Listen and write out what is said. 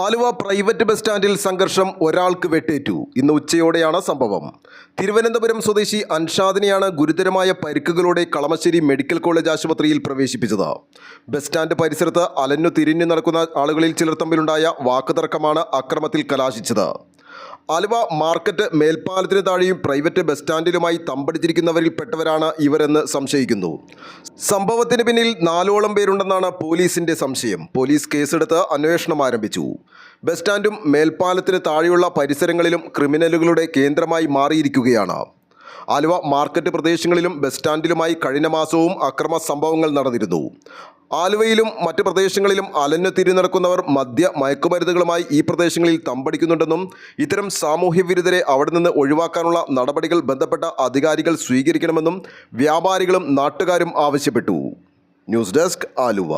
Aluva private bus സ്റ്റാൻഡിൽ സംഘർഷം ഒരാൾക്ക് വെട്ടേറ്റു. ഇന്ന് ഉച്ചയോടെയാണ് സംഭവം. തിരുവനന്തപുരം സ്വദേശി അൻഷാദിനെയാണ് ഗുരുതരമായ പരിക്കുകളോടെ കളമശ്ശേരി മെഡിക്കൽ കോളേജ് ആശുപത്രിയിൽ പ്രവേശിപ്പിച്ചത്. ബസ് സ്റ്റാൻഡ് പരിസരത്ത് അലഞ്ഞു തിരിഞ്ഞു നടക്കുന്ന ആളുകളിൽ ചിലർ തമ്മിലുണ്ടായ വാക്കുതർക്കമാണ് അക്രമത്തിൽ കലാശിച്ചത്. ആലുവ മാർക്കറ്റ് മേൽപ്പാലത്തിന് താഴെയും പ്രൈവറ്റ് ബസ് സ്റ്റാൻഡിലുമായി തമ്പടിച്ചിരിക്കുന്നവരിൽ പെട്ടവരാണ് ഇവരെന്ന് സംശയിക്കുന്നു. സംഭവത്തിന് പിന്നിൽ നാലോളം പേരുണ്ടെന്നാണ് പോലീസിന്റെ സംശയം. പോലീസ് കേസെടുത്ത് അന്വേഷണം ആരംഭിച്ചു. ബസ് സ്റ്റാൻഡും മേൽപ്പാലത്തിന് താഴെയുള്ള പരിസരങ്ങളിലും ക്രിമിനലുകളുടെ കേന്ദ്രമായി മാറിയിരിക്കുകയാണ്. ആലുവ മാർക്കറ്റ് പ്രദേശങ്ങളിലും ബസ് സ്റ്റാൻഡിലുമായി കഴിഞ്ഞ മാസവും അക്രമ സംഭവങ്ങൾ നടന്നിരുന്നു. ആലുവയിലും മറ്റ് പ്രദേശങ്ങളിലും അലഞ്ഞു തിരി നടക്കുന്നവർ മദ്യ മയക്കുമരുന്നുകളുമായി ഈ പ്രദേശങ്ങളിൽ തമ്പടിക്കുന്നുണ്ടെന്നും ഇത്തരം സാമൂഹ്യ വിരുദ്ധരെ അവിടെ നിന്ന് ഒഴിവാക്കാനുള്ള നടപടികൾ ബന്ധപ്പെട്ട അധികാരികൾ സ്വീകരിക്കണമെന്നും വ്യാപാരികളും നാട്ടുകാരും ആവശ്യപ്പെട്ടു. News desk Aluva.